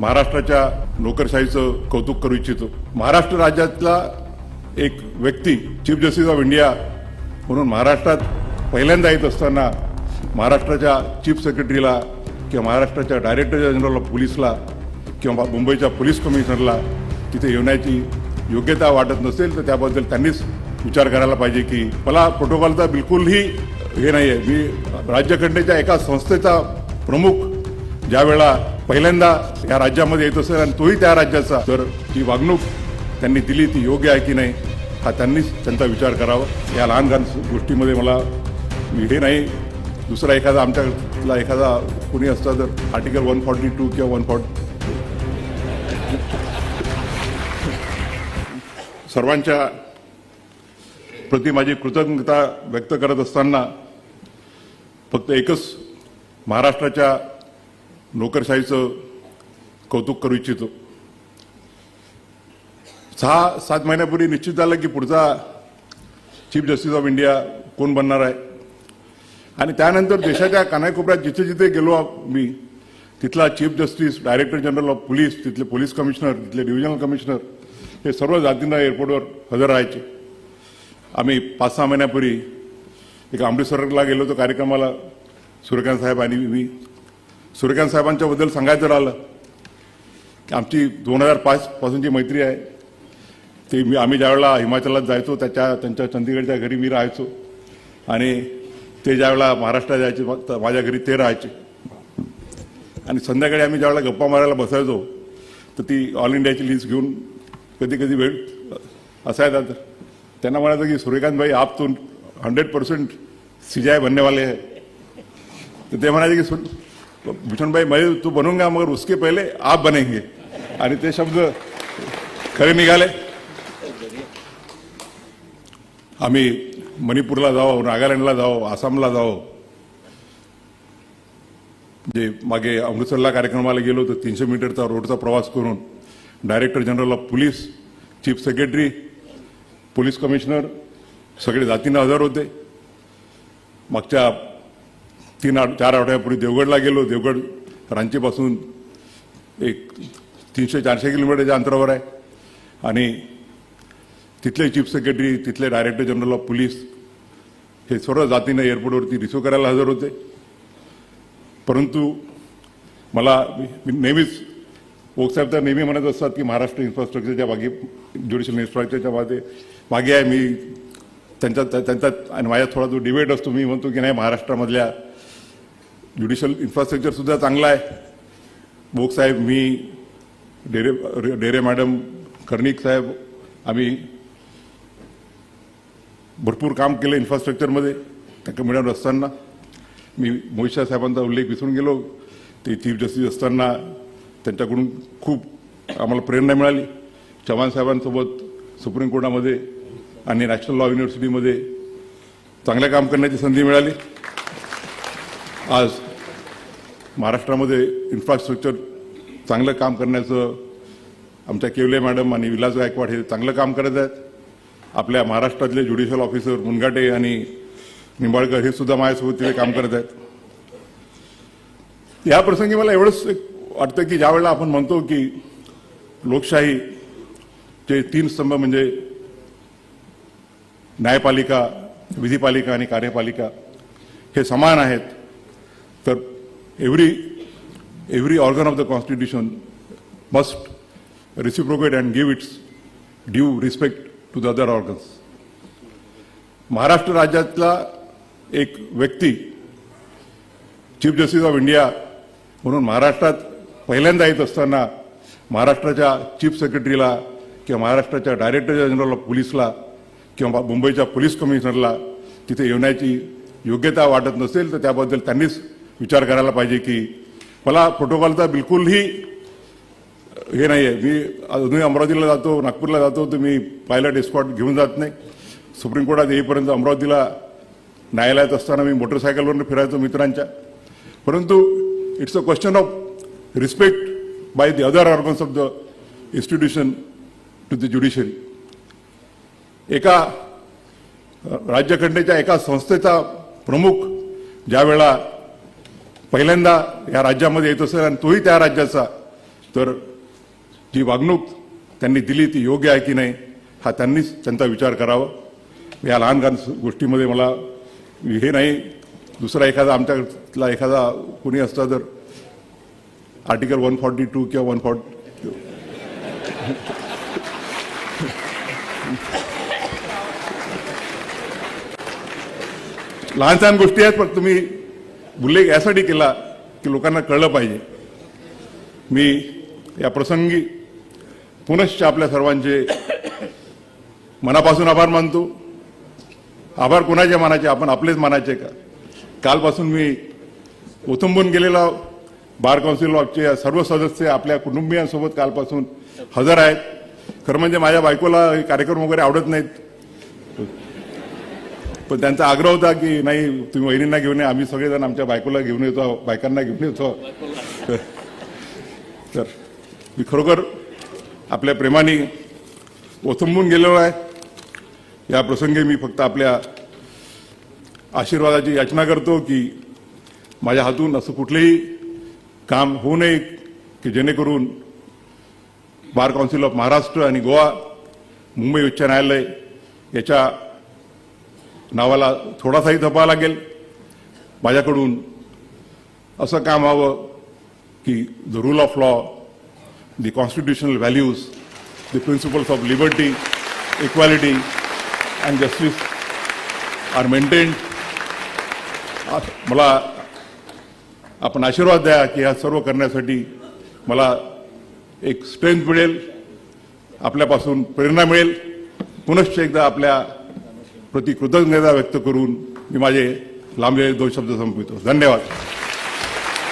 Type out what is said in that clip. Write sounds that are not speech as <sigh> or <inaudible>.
महाराष्ट्राच्या नोकरशाहीचं कौतुक करू इच्छितो. महाराष्ट्र राज्यातला एक व्यक्ती चीफ जस्टिस ऑफ इंडिया म्हणून महाराष्ट्रात पहिल्यांदा येत असताना महाराष्ट्राच्या चीफ सेक्रेटरीला किंवा महाराष्ट्राच्या डायरेक्टर जनरल ऑफ पोलीसला किंवा मुंबईच्या पोलीस कमिशनरला तिथे येण्याची योग्यता वाटत नसेल तर त्याबद्दल त्यांनीच विचार करायला पाहिजे की मला प्रोटोकॉलचा बिलकुलही हे नाही आहे मी राज्यघटनेच्या एका संस्थेचा प्रमुख ज्या वेळा पहिल्यांदा या राज्यामध्ये येत असेल आणि तोही त्या राज्याचा. तर जी वागणूक त्यांनी दिली ती योग्य आहे की नाही हा त्यांनीच त्यांचा विचार करावा. या लहान लहान गोष्टीमध्ये मला हे नाही दुसरा एखादा आमच्याला एखादा कोणी असता तर आर्टिकल वन फॉर्टी टू किंवा वन फॉर्टी सर्वांच्या प्रति माझी कृतज्ञता व्यक्त करत असताना फक्त एकच महाराष्ट्राच्या नोकरशाहीचं कौतुक करू इच्छितो. सहा सात महिन्यापूर्वी निश्चित झालं की पुढचा चीफ जस्टिस ऑफ इंडिया कोण बनणार आहे? आणि त्यानंतर देशाच्या कानाकोपऱ्यात जिथे जिथे गेलो मी तिथला chief justice director general of police तिथले पोलीस कमिशनर तिथले डिव्हिजनल कमिशनर हे सर्व जातींना एअरपोर्टवर हजर राहायचे. आम्ही पाच सहा महिन्यापूर्वी एक अमृतसरला गेलो होतो कार्यक्रमाला सूर्यकांत साहेब आणि मी. सूर्यकांत साहेबांच्याबद्दल सांगायचं राहिलं की आमची दोन हजार पाचपासूनची मैत्री आहे ते मी आम्ही ज्यावेळेला हिमाचलात जायचो त्याच्या त्यांच्या चंदीगडच्या घरी मी राहायचो. आणि ते ज्यावेळेला महाराष्ट्रात जायचे माझ्या घरी ते राहायचे. आणि संध्याकाळी आम्ही ज्यावेळेला गप्पा मारायला बसायचो तर ती ऑल इंडियाची लिस्ट घेऊन कधी कधी वेळ असायचा. तर त्यांना म्हणायचं की सूर्यकांत भाई आप तो हंड्रेड पर्सेंट सीजाय बनने वाले तर ते म्हणायचे की भूषण भाई मैं तू बनूंगा मगर उसके पहिले आप बनेंगे. आणि ते शब्द खरे निघाले. आम्ही मणिपूरला जावं नागालँडला जावं आसामला जाओ जे मागे अमृतसरला कार्यक्रमाला गेलो तर तीनशे मीटरचा रोडचा प्रवास करून director general of police chief secretary police commissioner सगळे जातीनं हजर होते. मागच्या तीन आठ चार आठवड्यापूर्वी देवगडला गेलो. देवगड रांचीपासून एक तीनशे चारशे किलोमीटरच्या अंतरावर आहे. आणि तिथले चीफ सेक्रेटरी तिथले डायरेक्टर जनरल ऑफ पोलीस हे सर्व जातीनं एअरपोर्टवरती रिसिव्ह करायला हजर होते. परंतु मला मी नेहमीच ओकसाहेब तर नेहमी म्हणत असतात की महाराष्ट्र इन्फ्रास्ट्रक्चरच्या मागे ज्युडिशियल इन्फ्रास्ट्रक्चरच्या मागे मागे आहे. मी त्यांचा त्यांचा आणि माझ्या थोडा जो डिबेट असतो मी म्हणतो की नाही महाराष्ट्रामधल्या ज्युडिशियल इन्फ्रास्ट्रक्चर सुद्धा चांगलं आहे. बोक साहेब मी डेरे डेरे मॅडम कर्णिक साहेब आम्ही भरपूर काम केलं इन्फ्रास्ट्रक्चरमध्ये त्या कमिटीवर असताना. मी मोहिशा साहेबांचा उल्लेख विसरून गेलो. ते चीफ जस्टिस असताना त्यांच्याकडून खूप आम्हाला प्रेरणा मिळाली. चव्हाण साहेबांसोबत सुप्रीम कोर्टामध्ये आणि नॅशनल लॉ युनिव्हर्सिटीमध्ये चांगलं काम करण्याची संधी मिळाली. आज महाराष्ट्रामध्ये इन्फ्रास्ट्रक्चर चांगलं काम करण्याचं आमच्या केवले मॅडम आणि विलास गायकवाड हे चांगलं काम करत आहेत. आपल्या महाराष्ट्रातले ज्युडिशियल ऑफिसर मुनगाटे आणि निंबाळकर हे सुद्धा माझ्यासोबत तिथे काम करत आहेत. या प्रसंगी मला एवढंच एक वाटतं की ज्यावेळेला आपण म्हणतो की लोकशाहीचे तीन स्तंभ म्हणजे न्यायपालिका विधीपालिका आणि कार्यपालिका हे समान आहेत तर every, every organ of the Constitution must reciprocate and give it's due respect to the other organs Maharashtra राज्यातला एक व्यक्ती चीफ जस्टिस ऑफ इंडिया म्हणून महाराष्ट्रात पहिल्यांदा येत असताना महाराष्ट्राच्या चीफ सेक्रेटरीला किंवा महाराष्ट्राच्या डायरेक्टर जनरल ऑफ पोलीसला किंवा मुंबईच्या पोलीस कमिशनरला तिथे येण्याची योग्यता वाटत नसेल तर त्याबद्दल त्यांनीच विचार करायला पाहिजे की मला प्रोटोकॉलचा बिलकुलही हे नाही आहे मी अजूनही अमरावतीला जातो नागपूरला जातो तर मी पायलट एस्कॉट घेऊन जात नाही. सुप्रीम कोर्टात येईपर्यंत अमरावतीला न्यायालयात असताना मी मोटरसायकलवरून फिरायचो मित्रांच्या. परंतु it's a question of respect by the other organs of the institution to the judiciary एका राज्यघटनेच्या एका संस्थेचा प्रमुख ज्या वेळा पहिल्यांदा या राज्यामध्ये येत असेल आणि तोही त्या राज्याचा. तर जी वागणूक त्यांनी दिली ती योग्य आहे की नाही हा त्यांनीच त्यांचा विचार करावा. या लहान लहान गोष्टीमध्ये मला हे नाही दुसरा एखादा आमच्यातला एखादा कोणी असता तर आर्टिकल वन फॉर्टी टू किंवा वन फॉर्टी <laughs> लहान सहान गोष्टी आहेत पण तुम्ही उल्लेख यासाठी केला की लोकांना कळलं पाहिजे. मी या प्रसंगी पुनश्च आपल्या सर्वांचे मनापासून आभार मानतो. आभार कोणाच्या मानाचे? आपण आपलेच मानायचे का? कालपासून मी ओथंबून गेलेला बार काउन्सिल ऑफचे या सर्व सदस्य आपल्या कुटुंबियांसोबत कालपासून हजर आहेत. खरं म्हणजे माझ्या बायकोला हे कार्यक्रम वगैरे आवडत नाहीत. पण त्यांचा आग्रह होता की नाही तुम्ही वहिनींना घेऊन या. आम्ही सगळेजण आमच्या बायकोला घेऊन येतो बायकांना घेऊन येतो. तर मी खरोखर आपल्या प्रेमाने ओथंबून गेलेलो आहे. या प्रसंगी मी फक्त आपल्या आशीर्वादाची याचना करतो की माझ्या हातून असं कुठलेही काम होऊ नये की जेणेकरून बार काउन्सिल ऑफ महाराष्ट्र आणि गोवा मुंबई उच्च न्यायालय याच्या नावाला थोडासाही धपा लागेल. माझ्याकडून असं काम व्हावं की the rule of law the constitutional values the principles of liberty equality and justice are maintain मला आपण आशीर्वाद द्या की ह्या सर्व करण्यासाठी मला एक स्ट्रेंथ मिळेल आपल्यापासून प्रेरणा मिळेल. पुनश्च एकदा आपल्या प्रति कृतज्ञता व्यक्त करून मी माझे लांबलेले दोन शब्द संपवितो. धन्यवाद.